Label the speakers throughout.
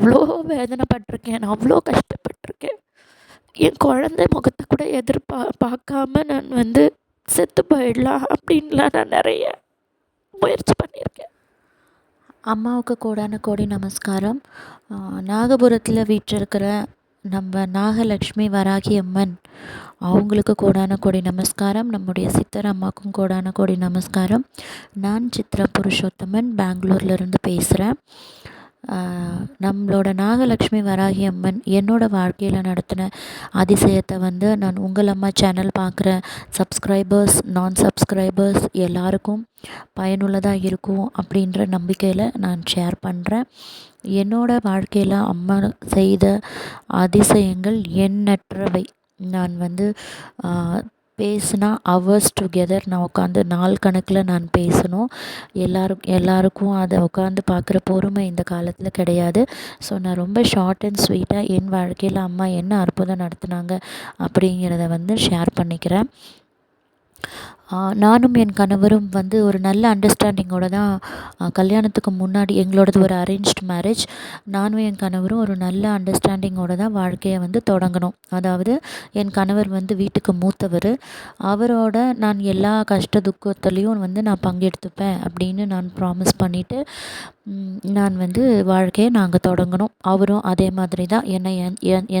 Speaker 1: அவ்வளோ வேதனைப்பட்டிருக்கேன் நான் அவ்வளோ கஷ்டப்பட்டிருக்கேன். என் குழந்தை முகத்தை கூட எதிர்பா பார்க்காம நான் வந்து செத்து போயிடலாம் அப்படின்லாம் நான் நிறைய முயற்சி பண்ணியிருக்கேன்.
Speaker 2: அம்மாவுக்கு கோடான கோடி நமஸ்காரம். நாகபுரத்தில் வீற்றிருக்கிற நம்ம நாகலக்ஷ்மி வராகி அம்மன் அவங்களுக்கு கோடான கோடி நமஸ்காரம். நம்முடைய சித்தர் அம்மாவுக்கும் கோடான கோடி நமஸ்காரம். நான் சித்ரா புருஷோத்தமன் பெங்களூர்லேருந்து பேசுகிறேன் நம்மளோட நாகலக்ஷ்மி வராகி அம்மன் என்னோடய வாழ்க்கையில் நடத்தின அதிசயத்தை வந்து நான் உங்கள் அம்மா சேனல் பார்க்குற சப்ஸ்கிரைபர்ஸ் நான் சப்ஸ்கிரைபர்ஸ் எல்லாருக்கும் பயனுள்ளதாக இருக்கும் அப்படின்ற நம்பிக்கையில் நான் ஷேர் பண்ணுறேன் என்னோடய வாழ்க்கையில் அம்மா செய்த அதிசயங்கள் எண்ணற்றவை. நான் வந்து பேசினா அவர்ஸ் டுகெதர் நான் உட்காந்து நாள் கணக்கில் நான் பேசணும். எல்லோரும் எல்லாருக்கும் அதை உட்காந்து பார்க்குற பொறுமை இந்த காலத்தில் கிடையாது. ஸோ நான் ரொம்ப ஷார்ட் அண்ட் ஸ்வீட்டாக என் வாழ்க்கையில் அம்மா என்ன அற்புதம் நடத்துனாங்க அப்படிங்கிறத வந்து ஷேர் பண்ணிக்கிறேன். நானும் என் கணவரும் வந்து ஒரு நல்ல அண்டர்ஸ்டாண்டிங்கோடு தான் கல்யாணத்துக்கு முன்னாடி எங்களோடது ஒரு அரேஞ்ச்டு மேரேஜ் நானும் என் கணவரும் ஒரு நல்ல அண்டர்ஸ்டாண்டிங்கோடு தான் வாழ்க்கையை வந்து தொடங்கினோம் அதாவது என் கணவர் வந்து வீட்டுக்கு மூத்தவர். அவரோட நான் எல்லா கஷ்ட துக்கத்துலேயும் வந்து நான் பங்கெடுத்துப்பேன் அப்படின்னு நான் ப்ராமிஸ் பண்ணிவிட்டு நான் வந்து வாழ்க்கையை நாங்கள் தொடங்கினோம் அவரும் அதே மாதிரி தான் என்னை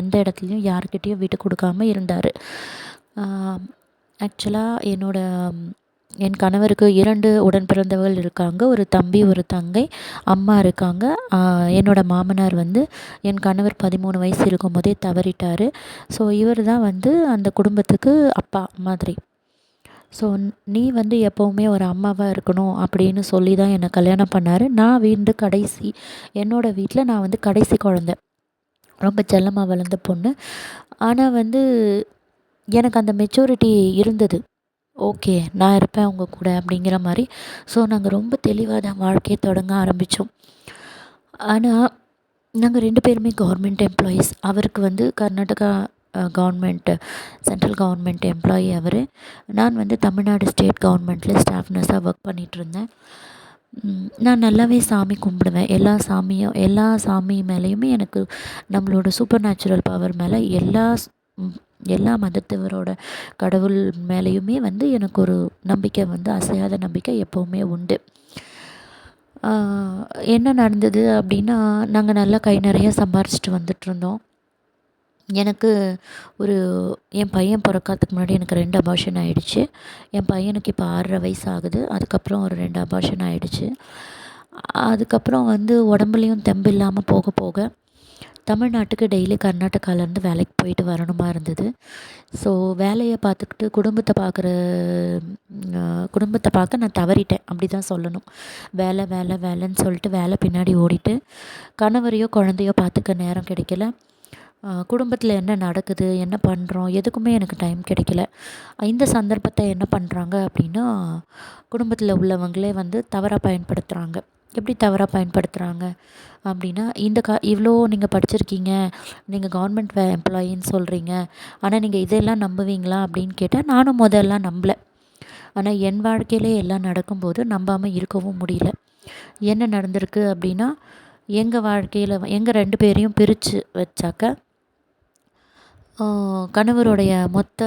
Speaker 2: எந்த இடத்துலையும் யாருக்கிட்டேயும் விட்டு கொடுக்காம இருந்தார். ஆக்சுவலாக என்னோடய என் கணவருக்கு இரண்டு உடன் பிறந்தவர்கள் இருக்காங்க. ஒரு தம்பி ஒரு தங்கை அம்மா இருக்காங்க. என்னோடய மாமனார் வந்து என் கணவர் பதிமூணு வயசு இருக்கும் போதே தவறிட்டார். ஸோ இவர் தான் வந்து அந்த குடும்பத்துக்கு அப்பா மாதிரி. ஸோ நீ வந்து எப்போவுமே ஒரு அம்மாவாக இருக்கணும் அப்படின்னு சொல்லி தான் என்னை கல்யாணம் பண்ணார். நான் வீண்டு கடைசி என்னோடய வீட்டில் நான் வந்து கடைசி குழந்த. ரொம்ப செல்லமாக வளர்ந்த பொண்ணு. ஆனால் வந்து எனக்கு அந்த மெச்சூரிட்டி இருந்தது. ஓகே நான் இருப்பேன் உங்கள் கூட அப்படிங்கிற மாதிரி. ஸோ நாங்கள் ரொம்ப தெளிவாக தான் வாழ்க்கையை தொடங்க ஆரம்பித்தோம் ஆனால் நாங்கள் ரெண்டு பேருமே கவர்மெண்ட் எம்ப்ளாயீஸ் அவருக்கு வந்து Karnataka government central government employee அவர். நான் வந்து தமிழ்நாடு ஸ்டேட் கவர்மெண்ட்டில் ஸ்டாஃப் நர்ஸாக ஒர்க் பண்ணிகிட்ருந்தேன் நான் நல்லாவே சாமி கும்பிடுவேன். எல்லா சாமியும் எல்லா சாமி மேலேயுமே எனக்கு நம்மளோட சூப்பர் நேச்சுரல் பவர் மேலே எல்லா எல்லா மதத்தவரோட கடவுள் மேலேயுமே வந்து எனக்கு ஒரு நம்பிக்கை வந்து அசையாத நம்பிக்கை எப்போவுமே உண்டு. என்ன நடந்தது அப்படின்னா நாங்கள் நல்லா கை நிறைய சம்பாரிச்சிட்டு வந்துட்டுருந்தோம். எனக்கு ஒரு என் பையன் பிறக்கறதுக்கு முன்னாடி எனக்கு ரெண்டு அபார்ஷன் ஆகிடுச்சு என் பையனுக்கு இப்போ ஆறரை வயசு ஆகுது. அதுக்கப்புறம் ஒரு ரெண்டு அபார்ஷன் ஆகிடுச்சு அதுக்கப்புறம் வந்து உடம்புலையும் தெம்பு இல்லாமல் போக போக தமிழ்நாட்டுக்கு டெய்லி கர்நாடகாவிலேருந்து வேலைக்கு போயிட்டு வரணுமா இருந்தது. ஸோ வேலையை பார்த்துக்கிட்டு குடும்பத்தை பார்க்குற குடும்பத்தை பார்க்க நான் தவறிட்டேன். அப்படி தான் சொல்லணும். வேலை வேலை வேலைன்னு சொல்லிட்டு வேலை பின்னாடி ஓடிட்டு கணவரையோ குழந்தையோ பார்த்துக்க நேரம் கிடைக்கல. குடும்பத்தில் என்ன நடக்குது என்ன பண்ணுறோம் எதுக்குமே எனக்கு டைம் கிடைக்கல. இந்த சந்தர்ப்பத்தை என்ன பண்ணுறாங்க அப்படின்னா குடும்பத்தில் உள்ளவங்களே வந்து தவறாக பயன்படுத்துகிறாங்க எப்படி தவறாக பயன்படுத்துகிறாங்க அப்படின்னா இந்த கா இவ்வளோ நீங்கள் படிச்சிருக்கீங்க நீங்கள் கவர்மெண்ட் வே எம்ப்ளாயின்னு சொல்கிறீங்க ஆனால் நீங்கள் இதெல்லாம் நம்புவீங்களா அப்படின்னு கேட்டால் நானும் முதல்லாம் நம்பலை. ஆனால் என் வாழ்க்கையிலே எல்லாம் நடக்கும்போது நம்பாமல் இருக்கவும் முடியல. என்ன நடந்திருக்கு அப்படின்னா எங்கள் வாழ்க்கையில் எங்கள் ரெண்டு பேரையும் பிரித்து வச்சாக்க கணவருடைய மொத்த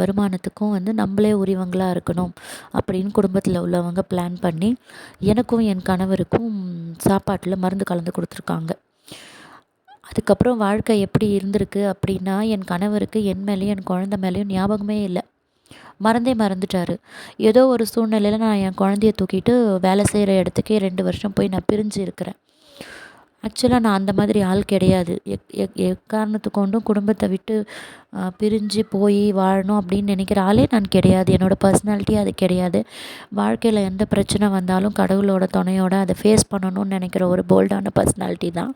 Speaker 2: வருமானத்துக்கும் வந்து நம்மளே உரியவங்களாக இருக்கணும் அப்படின்னு குடும்பத்தில் உள்ளவங்க பிளான் பண்ணி எனக்கும் என் கணவருக்கும் சாப்பாட்டில் மருந்து கலந்து கொடுத்துருக்காங்க. அதுக்கப்புறம் வாழ்க்கை எப்படி இருந்திருக்கு அப்படின்னா என் கணவருக்கு என் மேலேயும் என் குழந்த மேலேயும் ஞாபகமே இல்லை. மறந்தே மறந்துட்டார். ஏதோ ஒரு சூழ்நிலையில் நான் என் குழந்தைய தூக்கிட்டு வேலை செய்கிற இடத்துக்கே ரெண்டு வருஷம் போய் நான் பிரிஞ்சு இருக்கிறேன். ஆக்சுவலாக நான் அந்த மாதிரி ஆள் கிடையாது. எக் எக் எக்காரணத்து கொண்டும் குடும்பத்தை விட்டு பிரிஞ்சு போய் வாழணும் அப்படின்னு நினைக்கிற ஆளே நான் கிடையாது. என்னோடய பர்சனாலிட்டி அது கிடையாது. வாழ்க்கையில் எந்த பிரச்சனை வந்தாலும் கடவுளோட துணையோட அதை ஃபேஸ் பண்ணணும்னு நினைக்கிற ஒரு போல்டான பர்சனாலிட்டி தான்.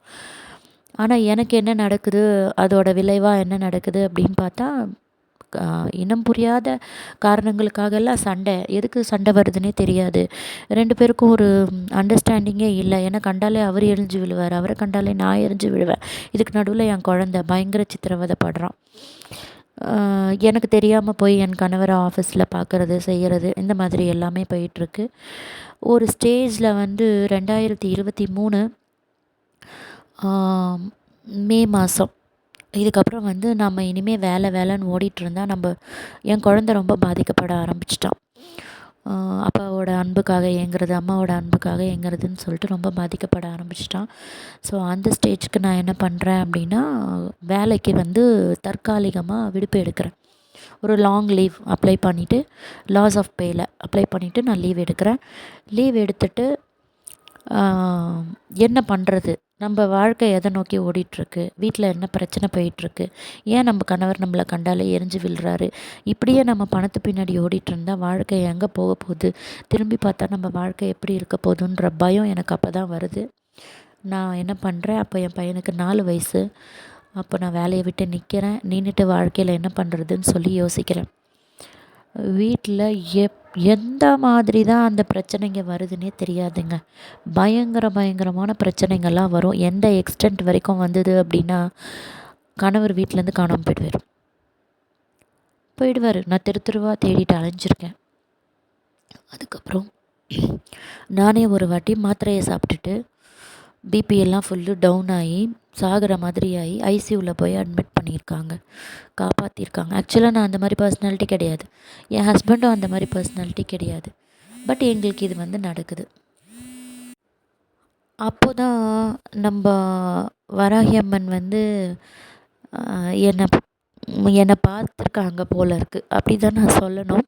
Speaker 2: ஆனால் எனக்கு என்ன நடக்குது அதோட விளைவாக என்ன நடக்குது அப்படின்னு பார்த்தா இனம் புரியாத காரணங்களுக்காகலாம் சண்டை. எதுக்கு சண்டை வருதுன்னே தெரியாது. ரெண்டு பேருக்கும் ஒரு அண்டர்ஸ்டாண்டிங்கே இல்லை. ஏன்னா கண்டாலே அவர் எரிஞ்சு விழுவார். அவரை கண்டாலே நான் எரிஞ்சு விழுவேன். இதுக்கு நடுவில் என் குழந்த பயங்கர சித்திரவதைப்படுறான். எனக்கு தெரியாமல் போய் என் கணவரை ஆஃபீஸில் பார்க்குறது செய்கிறது இந்த மாதிரி எல்லாமே போயிட்டுருக்கு. ஒரு ஸ்டேஜில் வந்து ரெண்டாயிரத்தி இருபத்தி மூணு மே மாதம் இதுக்கப்புறம் வந்து நம்ம இனிமேல் வேலை வேலைன்னு ஓடிகிட்ருந்தா நம்ம என் குழந்த ரொம்ப பாதிக்கப்பட ஆரம்பிச்சிட்டான் அப்பாவோட அன்புக்காக ஏங்குறது அம்மாவோட அன்புக்காக ஏங்குறதுன்னு சொல்லிட்டு ரொம்ப பாதிக்கப்பட ஆரம்பிச்சிட்டான் ஸோ அந்த ஸ்டேஜ்க்கு நான் என்ன பண்ணுறேன் அப்படின்னா வேலைக்கு வந்து தற்காலிகமாக விடுப்பு எடுக்கிறேன். ஒரு லாங் லீவ் அப்ளை பண்ணிவிட்டு லாஸ் ஆஃப் பேயில் அப்ளை பண்ணிவிட்டு நான் லீவ் எடுக்கிறேன். லீவ் எடுத்துகிட்டு என்ன பண்ணுறது நம்ம வாழ்க்கை எதை நோக்கி ஓடிகிட்ருக்கு வீட்டில் என்ன பிரச்சனை போயிட்டுருக்கு? ஏன் நம்ம கணவர் நம்மளை கண்டாலே எரிஞ்சு விழுறாரு? இப்படியே நம்ம பணத்து பின்னாடி ஓடிட்டுருந்தா வாழ்க்கை எங்கே போக போகுது? திரும்பி பார்த்தா நம்ம வாழ்க்கை எப்படி இருக்க போகுதுன்ற பயம் எனக்கு அப்போ தான் வருது. நான் என்ன பண்ணுறேன் அப்போ என் பையனுக்கு நாலு வயசு. அப்போ நான் வேலையை விட்டு நிற்கிறேன் நின்றுட்டு வாழ்க்கையில் என்ன பண்ணுறதுன்னு சொல்லி யோசிக்கிறேன். வீட்டில் எப் எந்த மாதிரி தான் அந்த பிரச்சனைங்க வருதுன்னே தெரியாதுங்க. பயங்கர பயங்கரமான பிரச்சனைங்கள்லாம் வரும். எந்த எக்ஸ்டெண்ட் வரைக்கும் வந்தது அப்படின்னா கணவர் வீட்டிலேருந்து காணாமல் போயிடுவார். போயிடுவார். நான் தெரு தெருவாக தேடிட்டு அலைஞ்சிருக்கேன். அதுக்கப்புறம் நானே ஒரு வாட்டி மாத்திரையை சாப்பிட்டுட்டு பிபி எல்லாம் ஃபுல்லு டவுன் ஆகி சாகிற மாதிரி ஆகி ஐசியூவில் போய் அட்மிட் பண்ணியிருக்காங்க. காப்பாற்றிருக்காங்க ஆக்சுவலாக நான் அந்த மாதிரி பர்சனாலிட்டி கிடையாது. என் ஹஸ்பண்டும் அந்த மாதிரி பர்சனாலிட்டி கிடையாது. பட் எங்களுக்கு இது வந்து நடக்குது. அப்போ தான் நம்ம வராகியம்மன் வந்து என்னை என்னை பார்த்துருக்காங்க போல இருக்குது அப்படி தான் நான் சொல்லணும்.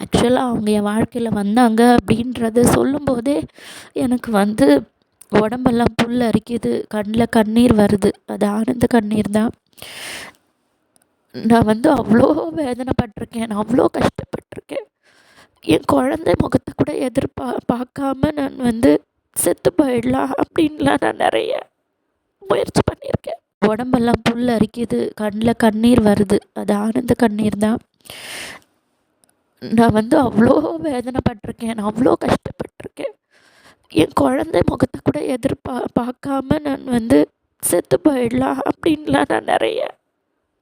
Speaker 2: ஆக்சுவலாக அவங்க என் வாழ்க்கையில் வந்தாங்க அப்படின்றத சொல்லும்போதே எனக்கு வந்து உடம்பெல்லாம் புல் அரிக்குது கண்ணில் கண்ணீர் வருது. அது ஆனந்த கண்ணீர் தான். நான் வந்து அவ்வளோ வேதனைப்பட்டிருக்கேன் நான் அவ்வளோ கஷ்டப்பட்டிருக்கேன். என் குழந்தை முகத்தை கூட எதிர்பா பார்க்காம நான் வந்து செத்து போயிடலாம் அப்படின்லாம் நான் நிறைய முயற்சி பண்ணியிருக்கேன். உடம்பெல்லாம் புல் அரிக்குது கண்ணில் கண்ணீர் வருது. அது ஆனந்த கண்ணீர் தான். நான் வந்து அவ்வளோ வேதனைப்பட்டிருக்கேன் நான் அவ்வளோ கஷ்டப்பட்டு என் குழந்தை முகத்தை கூட எதிர்பா பார்க்காம நான் வந்து செத்து போயிடலாம் அப்படின்லாம் நான் நிறைய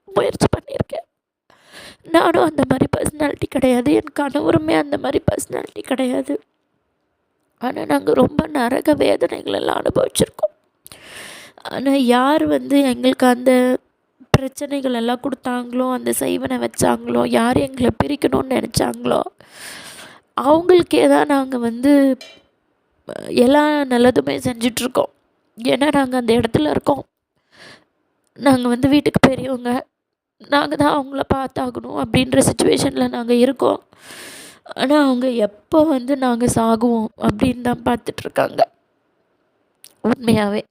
Speaker 2: முயற்சி பண்ணியிருக்கேன். நானும் அந்த மாதிரி பர்சனாலிட்டி கிடையாது. என் கணவருமே அந்த மாதிரி பர்சனாலிட்டி கிடையாது. ஆனால் நாங்கள் ரொம்ப நரக வேதனைகள் எல்லாம் அனுபவிச்சிருக்கோம். ஆனால் யார் வந்து எங்களுக்கு அந்த பிரச்சனைகள் எல்லாம் கொடுத்தாங்களோ அந்த செய்வனை வச்சாங்களோ யார் எங்களை பிரிக்கணும்னு நினச்சாங்களோ அவங்களுக்கே தான் நாங்கள் வந்து எல்லா நல்லதுமே செஞ்சிட்ருக்கோம். ஏன்னா நாங்கள் அந்த இடத்துல இருக்கோம். நாங்கள் வந்து வீட்டுக்கு பெரியவங்க. நாங்கள் தான் அவங்கள பார்த்தாகணும் அப்படின்ற சுச்சுவேஷனில் நாங்கள் இருக்கோம். ஆனால் அவங்க எப்போ வந்து நாங்கள் சாகுவோம் அப்படின்னு தான் பார்த்துட்ருக்காங்க. உண்மையாகவே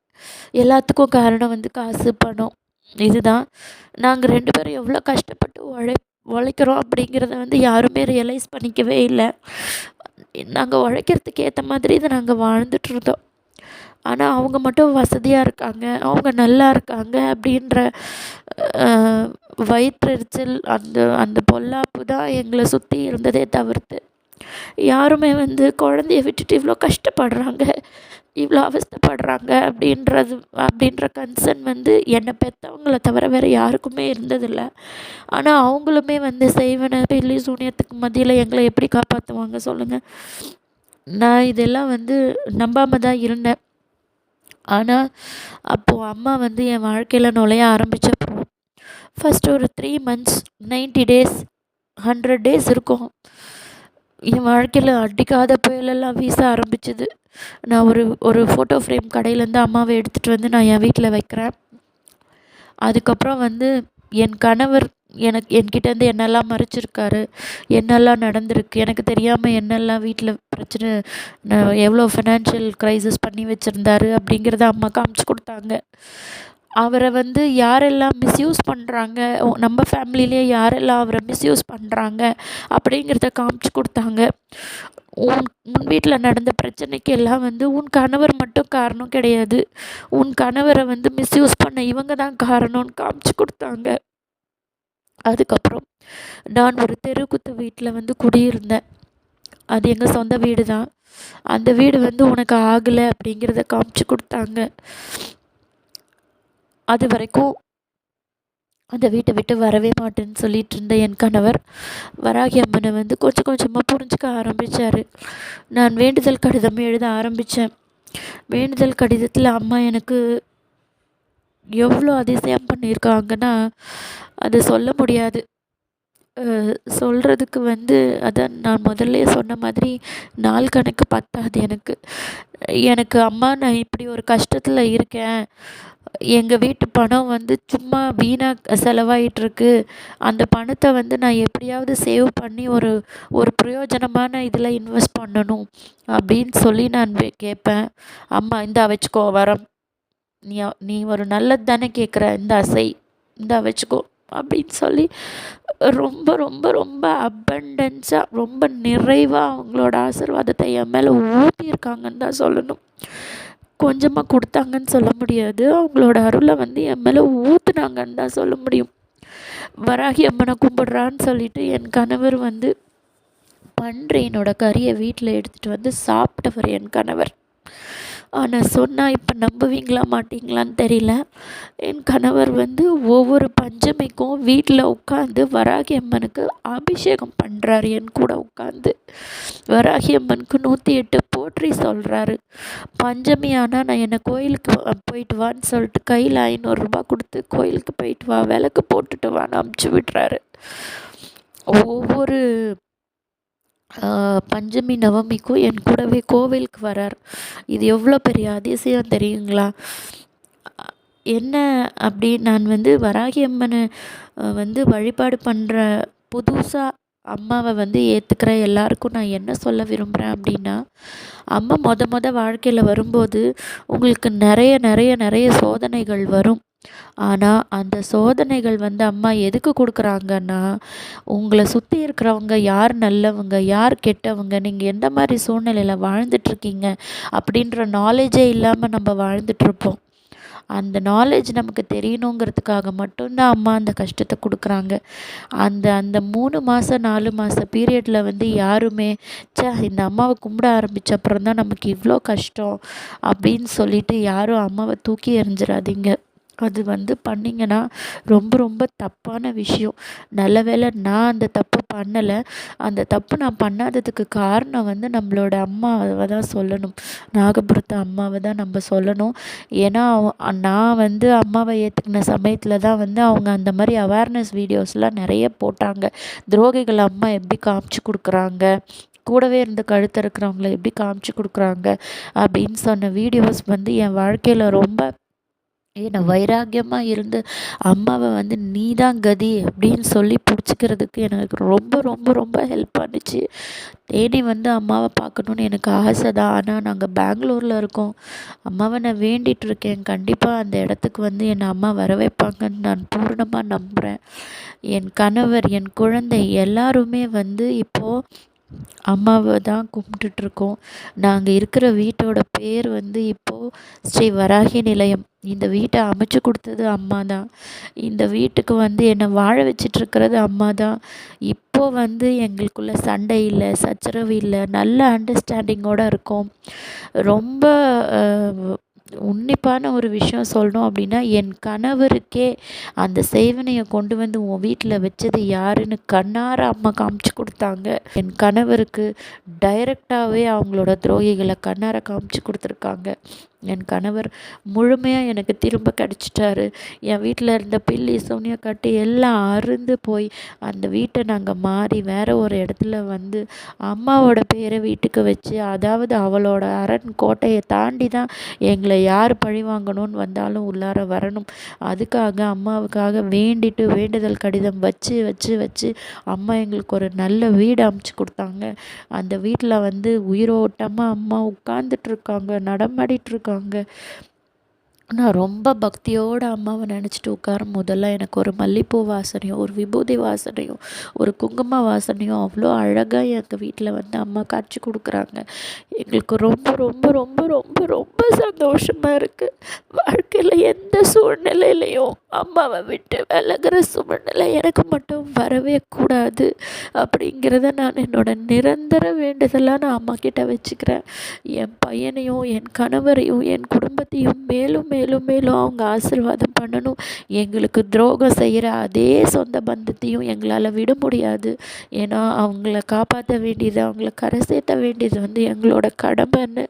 Speaker 2: எல்லாத்துக்கும் காரணம் வந்து காசு பணம். இதுதான். நாங்கள் ரெண்டு பேரும் எவ்வளோ கஷ்டப்பட்டு உழை உழைக்கிறோம் அப்படிங்கிறத வந்து யாருமே ரியலைஸ் பண்ணிக்கவே இல்லை. நாங்கள் உழைக்கிறதுக்கு ஏற்ற மாதிரி தான் நாங்கள் வாழ்ந்துட்டுருந்தோம் ஆனால் அவங்க மட்டும் வசதியாக இருக்காங்க அவங்க நல்லா இருக்காங்க அப்படின்ற வயிற்றெரிச்சல் அந்த அந்த பொல்லாப்பு தான் எங்களை சுற்றி இருந்ததே தவிர்த்து. யாருமே வந்து குழந்தைய விட்டுட்டு இவ்வளோ கஷ்டப்படுறாங்க. இவ்வளோ அவஸ்தைப்படுறாங்க அப்படின்றது அப்படின்ற கன்சர்ன் வந்து என்னை பெற்றவங்கள தவிர வேறு யாருக்குமே இருந்ததில்லை. ஆனால் அவங்களுமே வந்து செய்வன இல்லை சூனியத்துக்கு மத்தியில் எங்களை எப்படி காப்பாற்றுவாங்க சொல்லுங்கள் நான் இதெல்லாம் வந்து நம்பாமல் தான் இருந்தேன். ஆனால் அப்போது அம்மா வந்து என் வாழ்க்கையில் நுழைய ஆரம்பித்தப்போ ஃபஸ்ட்டு ஒரு three months ninety days hundred days இருக்கும். என் வாழ்க்கையில் அடிக்காத புயலெல்லாம் வீச ஆரம்பிச்சிது. நான் ஒரு ஒரு ஃபோட்டோ ஃப்ரேம் கடையிலேருந்து அம்மாவை எடுத்துகிட்டு வந்து நான் என் வீட்டில் வைக்கிறேன். அதுக்கப்புறம் வந்து என் கணவர் எனக்கு என்கிட்டேருந்து என்னெல்லாம் மறைச்சிருக்காரு என்னெல்லாம் நடந்திருக்கு எனக்கு தெரியாமல் என்னெல்லாம் வீட்டில் பிரச்சனை எவ்வளோ ஃபினான்ஷியல் க்ரைசிஸ் பண்ணி வச்சுருந்தாரு அப்படிங்கிறத அம்மா காமிச்சு கொடுத்தாங்க. அவரை வந்து யாரெல்லாம் மிஸ்யூஸ் பண்ணுறாங்க நம்ம ஃபேமிலியிலே யாரெல்லாம் அவரை மிஸ்யூஸ் பண்ணுறாங்க அப்படிங்கிறத காமிச்சு கொடுத்தாங்க. உன் உன் வீட்டில் நடந்த பிரச்சனைக்கு எல்லாம் வந்து உன் கணவர் மட்டும் காரணம் கிடையாது. உன் கணவரை வந்து மிஸ்யூஸ் பண்ண இவங்க தான் காரணம்னு காமிச்சு கொடுத்தாங்க. அதுக்கப்புறம் நான் ஒரு தெருக்குத்து வீட்டில் வந்து குடியிருந்தேன். அது எங்கள் சொந்த வீடு தான் அந்த வீடு வந்து உனக்கு ஆகலை அப்படிங்கிறத காமிச்சு கொடுத்தாங்க. அது வரைக்கும் அந்த வீட்டை விட்டு வரவே மாட்டேன்னு சொல்லிட்டு இருந்த என் கணவர் வராகி அம்மனை வந்து கொஞ்சம் கொஞ்சமாக புரிஞ்சுக்க ஆரம்பித்தார் நான் வேண்டுதல் கடிதம் எழுத ஆரம்பித்தேன் வேண்டுதல் கடிதத்தில் அம்மா எனக்கு
Speaker 1: எவ்வளோ அதிசயம் பண்ணியிருக்காங்கன்னா அது சொல்ல முடியாது. சொல்கிறதுக்கு வந்து அதான் நான் முதல்லே சொன்ன மாதிரி நாள் கணக்கு பத்தாது எனக்கு. எனக்கு அம்மா நான் இப்படி ஒரு கஷ்டத்தில் இருக்கேன். எங்கள் வீட்டு பணம் வந்து சும்மா வீணாக செலவாயிட்ருக்கு அந்த பணத்தை வந்து நான் எப்படியாவது சேவ் பண்ணி ஒரு ஒரு பிரயோஜனமான இதில் இன்வெஸ்ட் பண்ணணும் அப்படின்னு சொல்லி நான் கேட்பேன் அம்மா இந்தா வச்சுக்கோ வரம். நீ நீ ஒரு நல்லது தானே கேட்குற இந்த அசை இந்தா வச்சுக்கோ. அப்படின்னு சொல்லி ரொம்ப ரொம்ப ரொம்ப அபண்டன்ஸாக ரொம்ப நிறைவாக அவங்களோட ஆசிர்வாதத்தை என் மேலே ஊட்டியிருக்காங்கன்னு தான் சொல்லணும். கொஞ்சமாக கொடுத்தாங்கன்னு சொல்ல முடியாது. அவங்களோட அருளை வந்து என் மேலே ஊற்றுனாங்கன்னு தான் சொல்ல முடியும். வராகி அம்மனை கும்பிட்றான்னு சொல்லிட்டு என் கணவர் வந்து பன்றியினோட கறியை வீட்டில் எடுத்துகிட்டு வந்து சாப்பிட்டவர் என் கணவர். ஆனால் சொன்னால் இப்போ நம்புவீங்களா மாட்டிங்களான்னு தெரியல. என் கணவர் வந்து ஒவ்வொரு பஞ்சமிக்கும் வீட்டில் உட்காந்து வராகி அம்மனுக்கு அபிஷேகம் பண்ணுறாரு என் கூட உட்காந்து வராகி அம்மனுக்கு நூற்றி எட்டு போற்றி சொல்கிறாரு பஞ்சமி ஆனால் நான் என்னை கோயிலுக்கு போயிட்டு வான்னு சொல்லிட்டு கையில் ஐநூறுரூபா கொடுத்து கோயிலுக்கு போயிட்டு வா விளக்கு போட்டுட்டு வான்னு அமுச்சு விட்றாரு ஒவ்வொரு பஞ்சமி நவமிக்கும் என் கூடவே கோவிலுக்கு வரார். இது எவ்வளோ பெரிய அதிசயம் தெரியுங்களா? என்ன அப்படி நான் வந்து வராகி அம்மனை வந்து வழிபாடு பண்ணுற புதுசாக அம்மாவை வந்து ஏற்றுக்கிற எல்லாருக்கும் நான் என்ன சொல்ல விரும்புகிறேன் அப்படின்னா அம்மா மொத மொதல் வாழ்க்கையில் வரும்போது உங்களுக்கு நிறைய நிறைய நிறைய சோதனைகள் வரும். ஆனால் அந்த சோதனைகள் வந்து அம்மா எதுக்கு கொடுக்குறாங்கன்னா உங்களை சுற்றி இருக்கிறவங்க யார் நல்லவங்க யார் கெட்டவங்க நீங்கள் எந்த மாதிரி சூழ்நிலையில் வாழ்ந்துட்டுருக்கீங்க? அப்படின்ற நாலேஜே இல்லாமல் நம்ம வாழ்ந்துட்டுருப்போம். அந்த நாலேஜ் நமக்கு தெரியணுங்கிறதுக்காக மட்டும்தான் அம்மா அந்த கஷ்டத்தை கொடுக்குறாங்க. அந்த அந்த மூணு மாதம் நாலு மாத பீரியடில் வந்து யாருமே சே இந்த அம்மாவை கும்பிட ஆரம்பித்த அப்புறம் தான் நமக்கு இவ்வளோ கஷ்டம் அப்படின்னு சொல்லிட்டு யாரும் அம்மாவை தூக்கி எறிஞ்சிடாதீங்க அது வந்து பண்ணிங்கன்னா ரொம்ப ரொம்ப தப்பான விஷயம். நல்ல வேளை நான் அந்த தப்பு பண்ணலை. அந்த தப்பு நான் பண்ணாததுக்கு காரணம் வந்து நம்மளோட அம்மாவை தான் சொல்லணும். நாகபுரத்து அம்மாவை தான் நம்ம சொல்லணும். ஏன்னா நான் வந்து அம்மாவை ஏற்றுக்கின சமயத்தில் தான் வந்து அவங்க அந்த மாதிரி அவேர்னஸ் வீடியோஸ்லாம் நிறைய போட்டாங்க. துரோகிகள் அம்மா எப்படி காமிச்சு கொடுக்குறாங்க? கூடவே இருந்து கழுத்து இருக்கிறவங்கள எப்படி காமிச்சு கொடுக்குறாங்க? அப்படின்னு சொன்ன வீடியோஸ் வந்து என் வாழ்க்கையில் ரொம்ப ஏன்னா வைராக்கியமாக இருந்து அம்மாவை வந்து நீ தான் கதி அப்படின்னு சொல்லி பிடிச்சிக்கிறதுக்கு எனக்கு ரொம்ப ரொம்ப ரொம்ப ஹெல்ப் பண்ணுச்சு. தேனி வந்து அம்மாவை பார்க்கணுன்னு எனக்கு ஆசை தான் ஆனால் நாங்கள் பெங்களூரில் இருக்கோம். அம்மாவை நான் வேண்டிகிட்ருக்கேன் கண்டிப்பாக அந்த இடத்துக்கு வந்து என்னை அம்மா வர வைப்பாங்கன்னு நான் பூர்ணமாக நம்புகிறேன் என் கணவர் என் குழந்தை எல்லாருமே வந்து இப்போது அம்மாவை தான் கும்பிட்டுட்ருக்கோம். நாங்கள் இருக்கிற வீட்டோட பேர் வந்து இப்போது ஸ்ரீ வராகி நிலையம். இந்த வீட்டை அமைச்சு கொடுத்தது அம்மா தான். இந்த வீட்டுக்கு வந்து என்னை வாழ வச்சிட்ருக்கிறது அம்மா தான். இப்போது வந்து எங்களுக்குள்ள சண்டை இல்லை சச்சரவு இல்லை. நல்ல அண்டர்ஸ்டாண்டிங்கோடு இருக்கோம். ரொம்ப உன்னிப்பான ஒரு விஷயம் சொல்லணும் அப்படின்னா என் கணவருக்கே அந்த சேவனையை கொண்டு வந்து உன் வீட்டில் வச்சது யாருன்னு கண்ணார அம்மா காமிச்சு கொடுத்தாங்க. என் கணவருக்கு டைரக்டாகவே அவங்களோட துரோகிகளை கண்ணார காமிச்சு கொடுத்துருக்காங்க. என் கணவர் முழுமையாக எனக்கு திரும்ப கிடச்சிட்டாரு. என் வீட்டில் இருந்த பில்லி சோனியா கட்டி எல்லாம் அருந்து போய் அந்த வீட்டை நாங்கள் மாறி வேறு ஒரு இடத்துல வந்து அம்மாவோட பேரை வீட்டுக்கு வச்சு அதாவது அவளோட அரண் கோட்டையை தாண்டி தான் எங்களை யார் பழி வாங்கணும்னு வந்தாலும் உள்ளார வரணும். அதுக்காக அம்மாவுக்காக வேண்டிட்டு வேண்டுதல் கடிதம் வச்சு வச்சு வச்சு அம்மா எங்களுக்கு ஒரு நல்ல வீடு அமைச்சு கொடுத்தாங்க. அந்த வீட்டில் வந்து உயிரோட்டமாக அம்மா உட்காந்துட்ருக்காங்க நடமாடிட்டுருக்காங்க இருக்காங்க. இருக்காங்க நான் ரொம்ப பக்தியோடு அம்மாவை நினச்சிட்டு உட்காரும் போதெல்லாம் எனக்கு ஒரு மல்லிகைப்பூ வாசனையும் ஒரு விபூதி வாசனையும் ஒரு குங்கும வாசனையும் அவ்வளோ அழகாக எங்கள் வீட்டில் வந்து அம்மா காட்சி கொடுக்குறாங்க. எங்களுக்கு ரொம்ப ரொம்ப ரொம்ப ரொம்ப ரொம்ப சந்தோஷமாக இருக்குது வாழ்க்கையில் எந்த சூழ்நிலையிலையும் அம்மாவை விட்டு விலகிற சூழ்நிலை எனக்கு மட்டும் வரவே கூடாது அப்படிங்கிறத நான் என்னோட நிரந்தர வேண்டுதலாக நான் அம்மா கிட்ட வச்சுக்கிறேன். என் பையனையும் என் கணவரையும் என் குடும்பத்தையும் மேலும் மேலும் மேலும் மேலும் அவங்க ஆசிர்வாதம் பண்ணணும். எங்களுக்கு துரோகம் செய்கிற அதே சொந்த பந்தத்தையும் எங்களால் விட முடியாது. ஏன்னா அவங்கள காப்பாற்ற வேண்டியது அவங்கள கரை சேர்த்த வேண்டியது வந்து எங்களோட கடமைன்னு.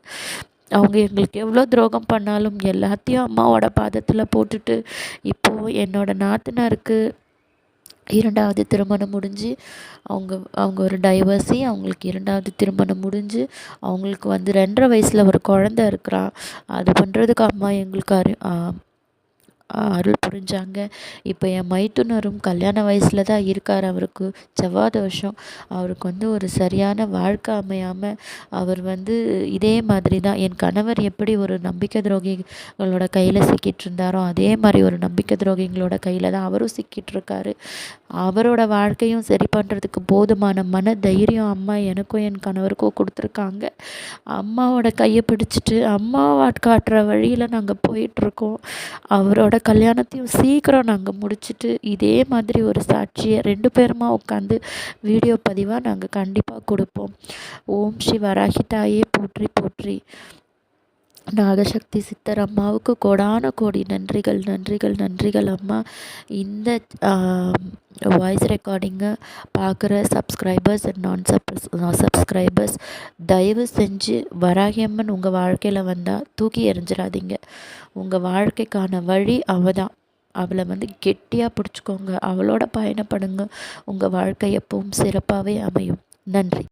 Speaker 1: அவங்க எங்களுக்கு எவ்வளோ துரோகம் பண்ணாலும் எல்லாத்தையும் அம்மாவோட பாதத்தில் போட்டுட்டு இப்போது என்னோடய நாத்தனாருக்கு இரண்டாவது திருமணம் முடிஞ்சு அவங்க அவங்க ஒரு டைவர்ஸி அவங்களுக்கு இரண்டாவது திருமணம் முடிஞ்சு அவங்களுக்கு வந்து ரெண்டரை வயசில் ஒரு குழந்த இருக்கிறா அது பண்ணுறதுக்கு அம்மா எங்களுக்கு அரு அருள் புரிஞ்சாங்க. இப்போ என் மைத்துனரும் கல்யாண வயசில் தான் இருக்கார் அவருக்கு. செவ்வாய் தோஷம் அவருக்கு வந்து ஒரு சரியான வாழ்க்கை அமையாமல் அவர் வந்து இதே மாதிரி தான். என் கணவர் எப்படி ஒரு நம்பிக்கை துரோகிகளோட கையில் சிக்கிட்டு இருந்தாரோ அதே மாதிரி ஒரு நம்பிக்கை துரோகிங்களோட கையில் தான் அவரும் சிக்கிட்டு இருக்காரு. அவரோட வாழ்க்கையும் சரி பண்ணுறதுக்கு போதுமான மன தைரியம் அம்மா எனக்கும் என் கணவருக்கும் கொடுத்துருக்காங்க. அம்மாவோட கையை பிடிச்சிட்டு அம்மா காட்டுற வழியில் நாங்கள் போயிட்டுருக்கோம் அவரோட கல்யாணத்தையும் சீக்கிரம் நாங்கள் முடிச்சுட்டு இதே மாதிரி ஒரு சாட்சியை ரெண்டு பேருமா உட்காந்து வீடியோ பதிவாக நாங்கள் கண்டிப்பாக கொடுப்போம். ஓம் ஸ்ரீ வராகிதாயே போற்றி போற்றி. நாகசக்தி சித்தர் அம்மாவுக்கு கோடான கோடி நன்றிகள் நன்றிகள் நன்றிகள் அம்மா. இந்த வாய்ஸ் ரெக்கார்டிங்கை பார்க்குற சப்ஸ்கிரைபர்ஸ் அண்ட் நான் சப்ஸ் சப்ஸ்கிரைபர்ஸ் தயவு செஞ்சு வராகியம்மன் உங்கள் வாழ்க்கையில் வந்தால் தூக்கி எறிஞ்சிடாதீங்க. உங்கள் வாழ்க்கைக்கான வழி அவள் தான் அவளை வந்து கெட்டியாக பிடிச்சிக்கோங்க. அவளோட பயணப்படுங்க. உங்கள் வாழ்க்கை எப்பவும் சிறப்பாகவே அமையும். நன்றி.